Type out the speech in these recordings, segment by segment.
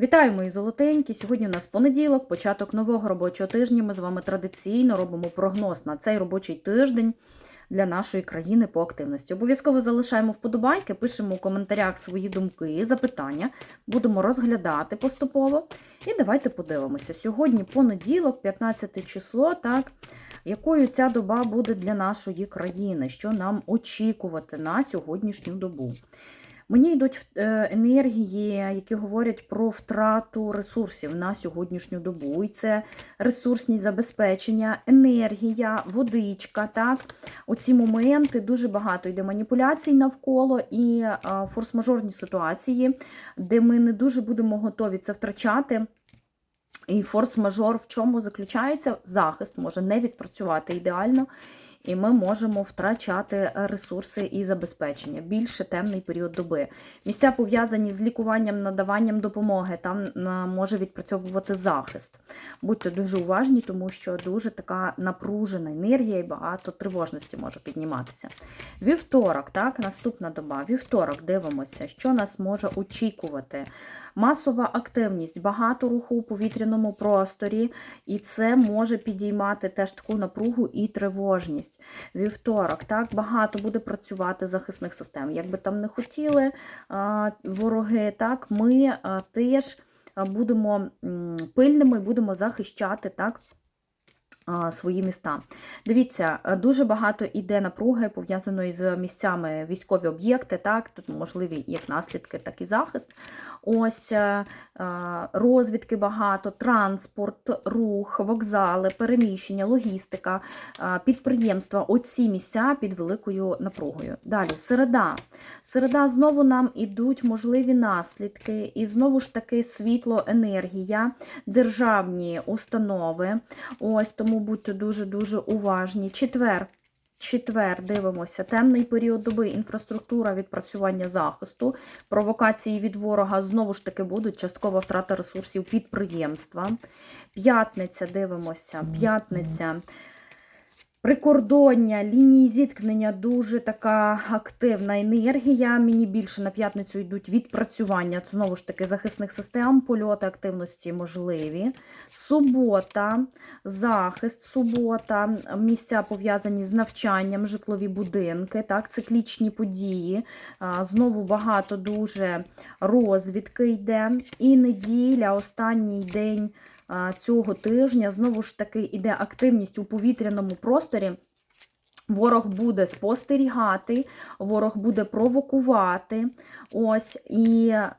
Вітаю, мої золотенькі! Сьогодні у нас понеділок, початок нового робочого тижня. Ми з вами традиційно робимо прогноз на цей робочий тиждень для нашої країни по активності. Обов'язково залишаємо вподобайки, пишемо у коментарях свої думки, запитання. Будемо розглядати поступово. І давайте подивимося. Сьогодні понеділок, 15 число, так. Якою ця доба буде для нашої країни? Що нам очікувати на сьогоднішню добу? Мені йдуть е, енергії, які говорять про втрату ресурсів на сьогоднішню добу. І це ресурсні забезпечення, енергія, водичка. Так? Оці моменти дуже багато йде маніпуляцій навколо і е, форс-мажорні ситуації, де ми не дуже будемо готові це втрачати. І форс-мажор в чому заключається? Захист може не відпрацювати ідеально, і ми можемо втрачати ресурси і забезпечення. Більше темний період доби. Місця пов'язані з лікуванням, надаванням допомоги, там може відпрацьовувати захист. Будьте дуже уважні, тому що дуже така напружена енергія і багато тривожності може підніматися. Вівторок, так, наступна доба. Вівторок дивимося, що нас може очікувати. Масова активність, багато руху у повітряному просторі, і це може підіймати теж таку напругу і тривожність. Вівторок, так, багато буде працювати захисних систем. Якби там не хотіли вороги, так, ми теж будемо пильними, будемо захищати так свої міста. Дивіться, е, дуже багато іде напруги, пов'язаної з місцями військові об'єкти, так, тут можливі як наслідки, так і захист. Ось е, е, розвідки багато, транспорт, рух, вокзали, переміщення, логістика, підприємства. Оці місця під великою напругою. Далі, середа. Середа знову нам ідуть можливі наслідки, і знову ж таки світло, енергія, державні установи. Ось будьте дуже-дуже уважні. Четвер. Четвер, дивимося, темний період доби, інфраструктура відпрацювання захисту, провокації від ворога знову ж таки будуть, часткова втрата ресурсів підприємства. П'ятниця, дивимося, п'ятниця. Прикордоння, лінії зіткнення дуже така активна енергія. Мені більше на п'ятницю йдуть відпрацювання, знову ж таки, захисних систем, польоти активності можливі. Субота, захист, субота, місця пов'язані з навчанням, житлові будинки, так, циклічні події. Знову багато дуже розвідки йде. І неділя, останній день цього тижня знову ж таки іде активність у повітряному просторі. Ворог буде спостерігати, ворог буде провокувати. Ось, І е,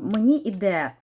мені іде